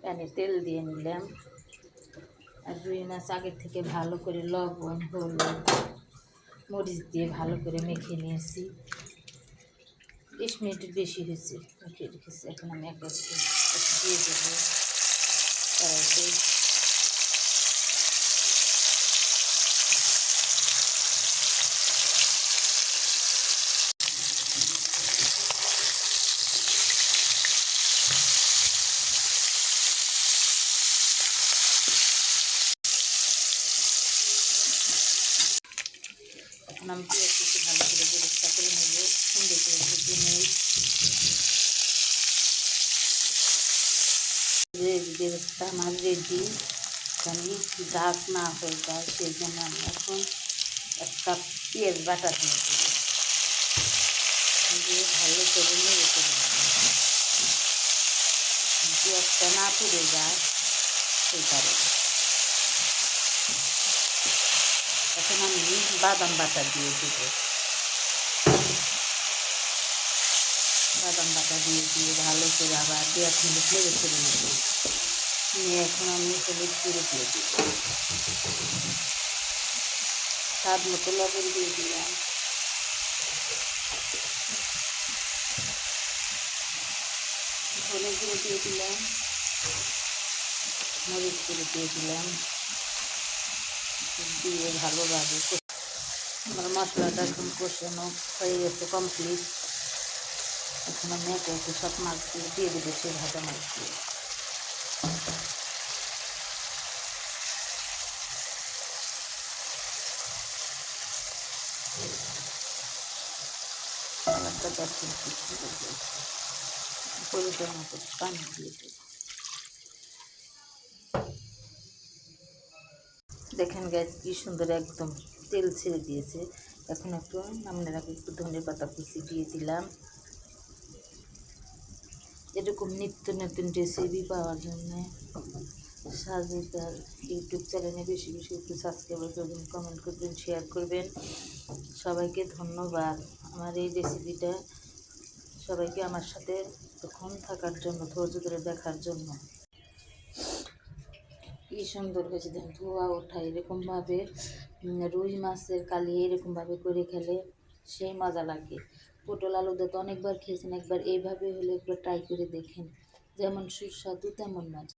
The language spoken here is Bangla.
প্যানে তেল দিয়ে নিলাম। আর রুই মাছ আগের থেকে ভালো করে লবণ, হলুদ, মরিচ দিয়ে ভালো করে মেখে নিয়েছি। বিশ মিনিট বেশি হয়েছে, মেখে রেখেছি। এখন আমি এক দিয়ে দেবো কড়াইতে। এখন আমি পেঁয়াজ একটু ভালো করে ব্যবস্থা করে নেব সুন্দর করে ভেজে নেই রেডি ব্যবস্থা আমার রেডি আমি ডাক না হয়ে যায় সেই জন্য আমি এখন এক কাপ পেঁয়াজ বাটা দিয়ে দেবো দিয়ে ভালো করে নেড়ে করে নেব পেঁয়াজটা না পুড়ে যায় সেই কারণে আমি বাদাম বাটা দিয়ে দেব বাদাম বাটা দিয়ে দিয়ে ভালো করে আবার পেঁয়াজ মিনিট লেগে করে নেব নিয়ে এখন আমি হলুদ করে দিয়ে দিব স্বাদ মতো লবণ দিয়ে দিলাম। ধনে গুঁড়ো দিয়ে দিলাম। মরিচ গুঁড়ো দিয়ে দিলাম। দিয়ে ভালোভাবে আমার মশলাটা এখন কষানো হয়ে গেছে কমপ্লিট এখন আমি একে একে সব মাছগুলো দিয়ে দেবো সেই ভাজা মাছগুলো। কালারটা দেখুন পরিষ্কার মতো পানি দিয়ে দেবো। দেখেন গ্যাস কি সুন্দর একদম তেল ছেড়ে দিয়েছে। এখন একটু নামনের আগে একটু ধনে পাতা কুচি দিয়ে দিলাম। এরকম নিত্য নতুন রেসিপি পাওয়ার জন্য। সাজিকার ইউটিউব চ্যানেলে বেশি বেশি একটু সাবস্ক্রাইব করবেন কমেন্ট করবেন শেয়ার করবেন। সবাইকে ধন্যবাদ। আমার এই রেসিপিটা সবাইকে আমার সাথে তখন থাকার জন্য, ধৈর্য ধরে দেখার জন্য। কি সুন্দর হয়েছে দেখুন, ধোয়া ওঠা এরকমভাবে রুই মাছের কালি এরকমভাবে করে খেলে সেই মজা লাগে। পটল আলুদা তো অনেকবার খেয়েছেন, একবার এইভাবে হলে একবার ট্রাই করে দেখেন। যেমন সুস্বাদু তেমন মজা।